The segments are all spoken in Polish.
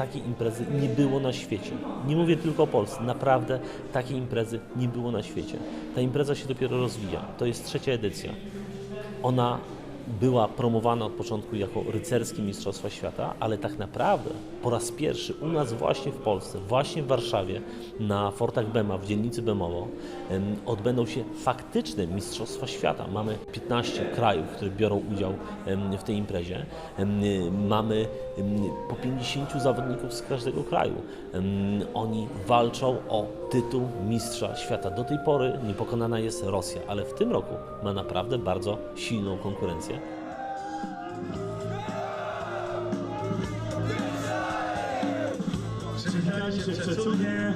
takiej imprezy nie było na świecie. Nie mówię tylko o Polsce, naprawdę takiej imprezy nie było na świecie. Ta impreza się dopiero rozwija. To jest trzecia edycja. Ona była promowana od początku jako rycerskie Mistrzostwa Świata, ale tak naprawdę po raz pierwszy u nas właśnie w Polsce, właśnie w Warszawie, na Fortach Bema, w dzielnicy Bemowo, em, odbędą się faktyczne Mistrzostwa Świata. Mamy 15 krajów, które biorą udział w tej imprezie. Mamy po 50 zawodników z każdego kraju. Oni walczą o tytuł Mistrza Świata. Do tej pory niepokonana jest Rosja, ale w tym roku ma naprawdę bardzo silną konkurencję. Się przesunie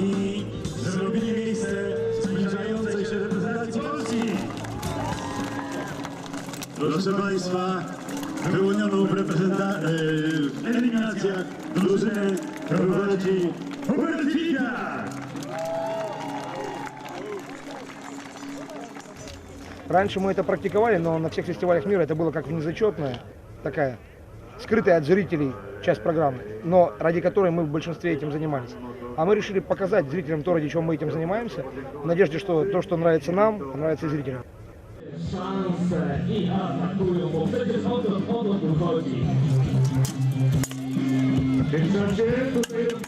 i zrobili miejsce zbliżającej się reprezentacji Polski. Proszę Państwa, wyłonioną w, reprezenta- e, w eliminacjach drużynę prowadzi Hubert Figa. Раньше мы это практиковали, но на всех фестивалях мира это было как внезачетная, такая скрытая от зрителей часть программы, но ради которой мы в большинстве этим занимались. А мы решили показать зрителям то, ради чего мы этим занимаемся, в надежде, что то, что нравится нам, нравится и зрителям. szanse i atakują, bo przecież o to, o to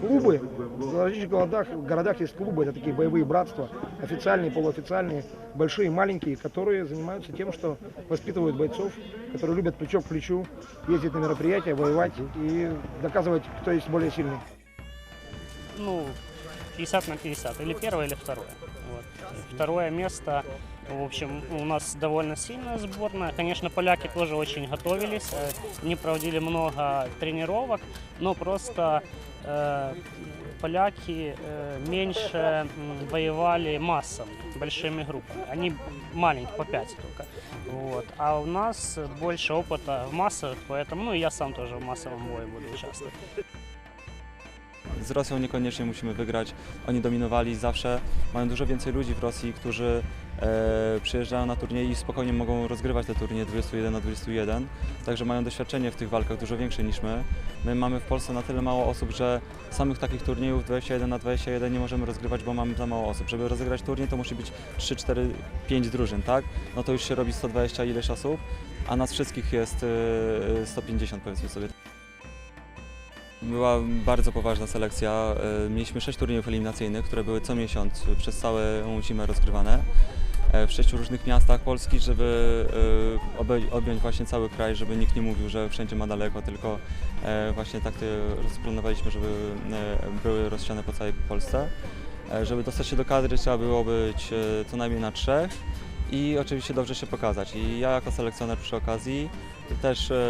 Клубы, в различных городах, городах есть клубы, это такие боевые братства, официальные, полуофициальные, большие, маленькие, которые занимаются тем, что воспитывают бойцов, которые любят плечо к плечу, ездить на мероприятия, воевать и доказывать, кто есть более сильный. ну, 50 на 50, или первое, или второе. Вот. Второе место, в общем, у нас довольно сильная сборная. Конечно, поляки тоже очень готовились, э, они проводили много тренировок, но просто э, поляки э, меньше воевали массами, большими группами. Они маленькие, по 5 только. Вот. А у нас больше опыта в массовых, поэтому, ну, я сам тоже в массовом бое буду участвовать. Z Rosją niekoniecznie musimy wygrać. Oni dominowali zawsze. Mają dużo więcej ludzi w Rosji, którzy e, przyjeżdżają na turnieje i spokojnie mogą rozgrywać te turnieje 21 na 21. Także mają doświadczenie w tych walkach dużo większe niż my. My mamy w Polsce na tyle mało osób, że samych takich turniejów 21 na 21 nie możemy rozgrywać, bo mamy za mało osób. Żeby rozegrać turniej to musi być 3, 4, 5 drużyn, tak? No to już się robi 120 ileś osób, a nas wszystkich jest e, 150 powiedzmy sobie. Była bardzo poważna selekcja. E, Mieliśmy sześć turniejów eliminacyjnych, które były co miesiąc przez całą zimę rozgrywane e, w sześciu różnych miastach Polski, żeby e, objąć właśnie cały kraj, żeby nikt nie mówił, że wszędzie ma daleko, tylko właśnie tak rozplanowaliśmy, żeby były rozsiane po całej Polsce. Żeby dostać się do kadry trzeba było być co najmniej na trzech i oczywiście dobrze się pokazać. I ja jako selekcjoner przy okazji też e,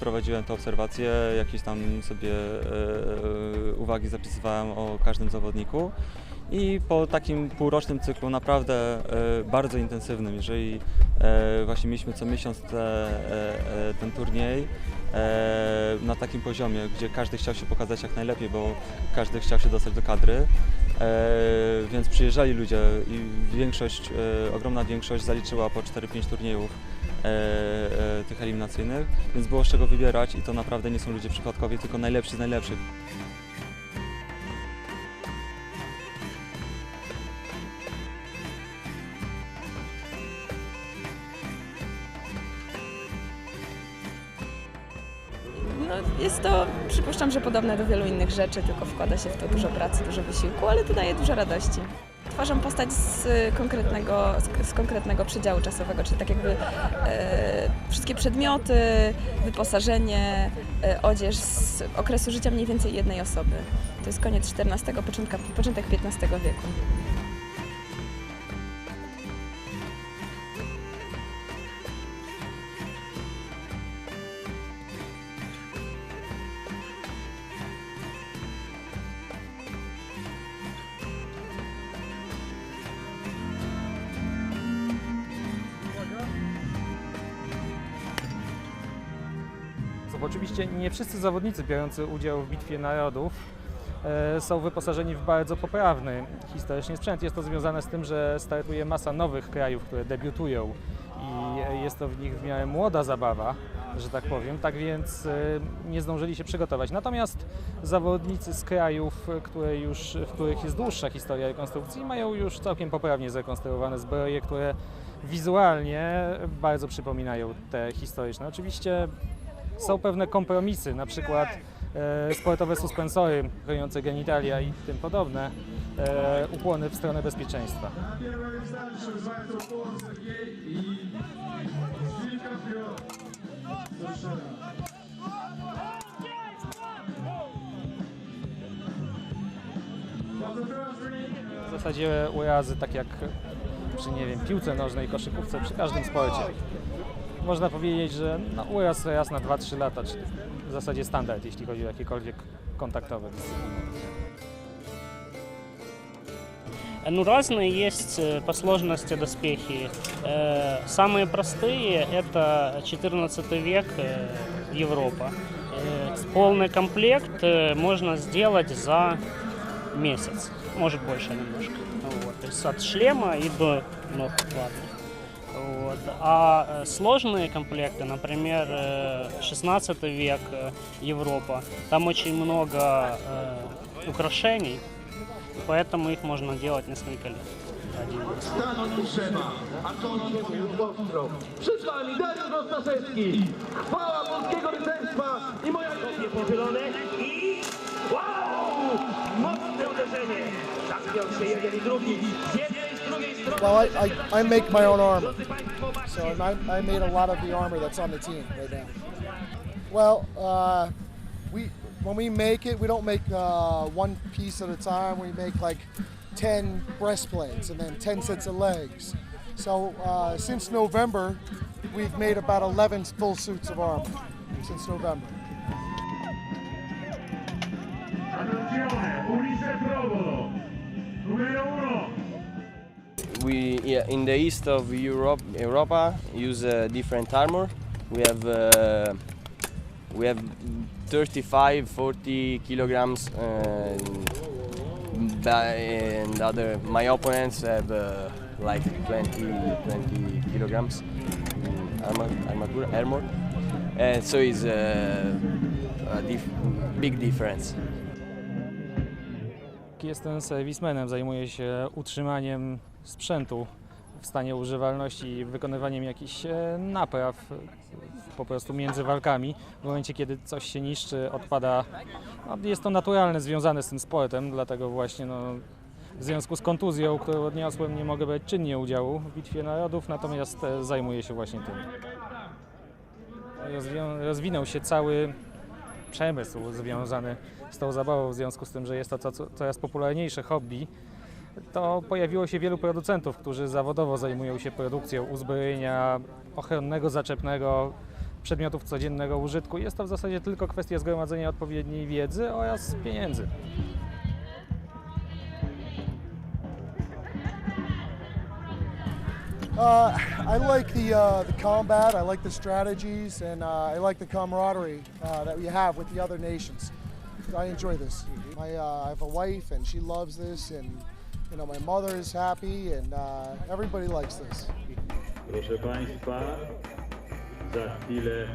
prowadziłem te obserwacje, jakieś tam sobie e, uwagi zapisywałem o każdym zawodniku. I po takim półrocznym cyklu naprawdę e, bardzo intensywnym, jeżeli e, właśnie mieliśmy co miesiąc te, e, ten turniej na takim poziomie, gdzie każdy chciał się pokazać jak najlepiej, bo każdy chciał się dostać do kadry, więc przyjeżdżali ludzie i większość, ogromna większość zaliczyła po 4-5 turniejów tych eliminacyjnych, więc było z czego wybierać i to naprawdę nie są ludzie przypadkowi, tylko najlepsi z najlepszych. No, jest to, przypuszczam, że podobne do wielu innych rzeczy, tylko wkłada się w to dużo pracy, dużo wysiłku, ale to daje dużo radości. Twarzą postać z konkretnego, z, z konkretnego przedziału czasowego, czyli tak jakby e, wszystkie przedmioty, wyposażenie, e, odzież z okresu życia mniej więcej jednej osoby. To jest koniec XIV, początek, początek XV wieku. Oczywiście nie wszyscy zawodnicy biorący udział w Bitwie Narodów e, są wyposażeni w bardzo poprawny historycznie sprzęt. Jest to związane z tym, że startuje masa nowych krajów, które debiutują i jest to w nich w miarę młoda zabawa. że tak powiem. Tak więc y, nie zdążyli się przygotować. Natomiast zawodnicy z krajów, które już, w których jest dłuższa historia rekonstrukcji, mają już całkiem poprawnie zrekonstruowane zbroje, które wizualnie bardzo przypominają te historyczne. Oczywiście są pewne kompromisy, na przykład e, sportowe suspensory chroniące genitalia i tym podobne, e, ukłony w stronę bezpieczeństwa. W zasadzie urazy, tak jak przy nie wiem, piłce nożnej, koszykówce, przy każdym sporcie Można powiedzieć, że no, uraz raz na 2-3 lata, czy w zasadzie standard, jeśli chodzi o jakiekolwiek kontaktowe dyscypliny. Ну, разные есть э, по сложности доспехи. Э, Самые простые – это 14 век, э, Европа. Э, Полный комплект э, можно сделать за месяц, может больше немножко. Вот. То есть от шлема и до ног платных. Вот. А э, сложные комплекты, например, э, 16 век, э, Европа, там очень много э, украшений, поэтому их можно делать несколько лет. Один раз. Stanąć trzeba, Antonin mówił ostro. Przed wami Dariusz Rostaszewski. Chwała polskiego rycerstwa i moja Kopie pochylone i wow! Mocne uderzenie. Champion się jeden i drugi. Z jednej, z drugiej strony. Well, I, I, I make my own armor. So I, I made a lot of the armor that's on the team right now. Well, uh, we when we make it, we don't make uh, one piece at a time. We make like 10 breastplates and then 10 sets of legs. So uh, since November, we've made about 11 full suits of armor since November. Yeah, in the east of Europe, Europa use uh, different armor. We have uh, we have 35, 40 kilograms, uh, and other my opponents have uh, like 20, 20 kilograms armor, armatura, armor. And so it's uh, a dif- big difference. Jestem serwismenem, zajmuję się utrzymaniem sprzętu w stanie używalności i wykonywaniem jakichś e, napraw e, po prostu między walkami. W momencie, kiedy coś się niszczy, odpada, no, jest to naturalne, związane z tym sportem, dlatego właśnie no, w związku z kontuzją, którą odniosłem, nie mogę brać czynnie udziału w Bitwie Narodów, natomiast e, zajmuję się właśnie tym. Rozwinął się cały przemysł związany z tą zabawą, w związku z tym, że jest to co- co- coraz popularniejsze hobby, to pojawiło się wielu producentów, którzy zawodowo zajmują się produkcją uzbrojenia ochronnego, zaczepnego, przedmiotów codziennego użytku. Jest to w zasadzie tylko kwestia zgromadzenia odpowiedniej wiedzy oraz pieniędzy. Uh, I like the uh, the combat. I like the strategies, and uh, I like the camaraderie uh, that we have with the other nations. I enjoy this. My, uh, I have a wife, and she loves this, and you know my mother is happy, and uh, everybody likes this. Proszę Państwa, za chwilę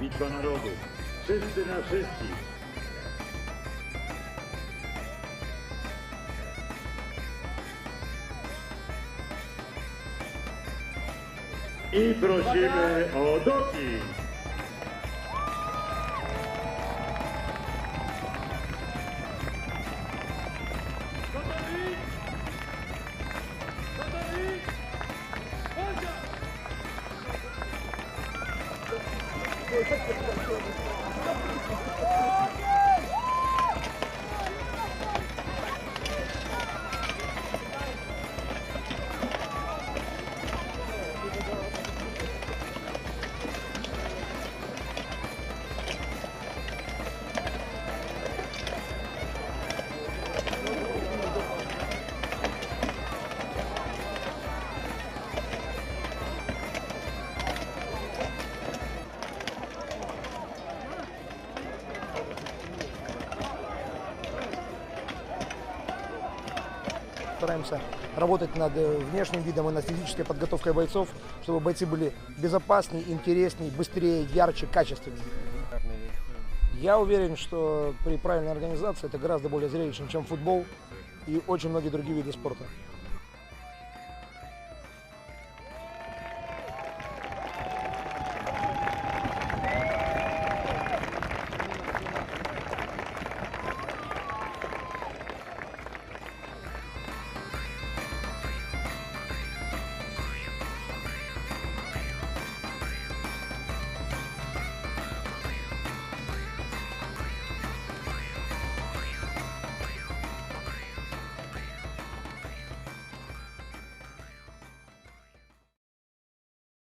Bitwa Narodów. Wszyscy na wszystkich. I prosimy o doping. Стараемся работать над э, внешним видом и над физической подготовкой бойцов, чтобы бойцы были безопаснее, интереснее, быстрее, ярче, качественнее. Я уверен, что при правильной организации это гораздо более зрелищно, чем футбол и очень многие другие виды спорта.